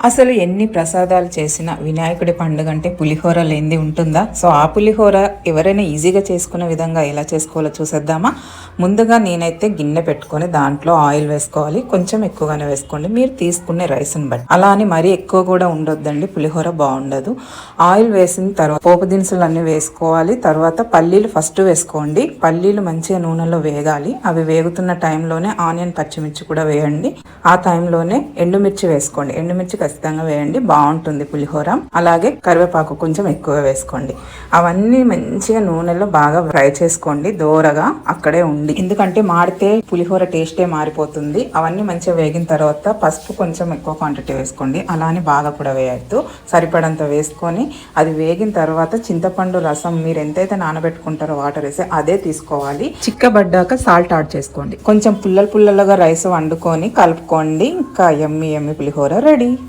అసలు ఎన్ని ప్రసాదాలు చేసినా వినాయకుడి పండుగ అంటే పులిహోర లేనిది ఉంటుందా? సో ఆ పులిహోర ఎవరైనా ఈజీగా చేసుకునే విధంగా ఎలా చేసుకోవాలో చూసేద్దామా? ముందుగా నేనైతే గిన్నె పెట్టుకొని దాంట్లో ఆయిల్ వేసుకోవాలి. కొంచెం ఎక్కువగానే వేసుకోండి. మీరు తీసుకునే రైస్ని బట్టి. అలా అని మరీ ఎక్కువ కూడా ఉండొద్దండి. పులిహోర బాగుండదు. ఆయిల్ వేసిన తర్వాత పోపు దినుసులు అన్నీ వేసుకోవాలి. తర్వాత పల్లీలు ఫస్ట్ వేసుకోండి. పల్లీలు మంచిగా నూనెలో వేగాలి. అవి వేగుతున్న టైంలోనే ఆనియన్ పచ్చిమిర్చి కూడా వేయండి. ఆ టైంలోనే ఎండుమిర్చి వేసుకోండి. ఎండుమిర్చి ఖచ్చితంగా వేయండి. బాగుంటుంది పులిహోర. అలాగే కరివేపాకు కొంచెం ఎక్కువ వేసుకోండి. అవన్నీ మంచిగా నూనెలో బాగా ఫ్రై చేసుకోండి. దోరగా అక్కడే ఉండి. ఎందుకంటే మాడితే పులిహోర టేస్టే మారిపోతుంది. అవన్నీ మంచిగా వేగిన తర్వాత పసుపు కొంచెం ఎక్కువ క్వాంటిటీ వేసుకోండి. అలానే బాగా కూడా వేయద్దు. సరిపడంత వేసుకొని అది వేగిన తర్వాత చింతపండు రసం మీరు ఎంతైతే నానబెట్టుకుంటారో వాటర్ వేసి అదే తీసుకోవాలి. చిక్కబడ్డాక సాల్ట్ యాడ్ చేసుకోండి. కొంచెం పుల్లలు పుల్లలుగా రైస్ వండుకొని కలుపుకోండి. ఇంకా ఎమ్మి ఎమ్మి పులిహోర రెడీ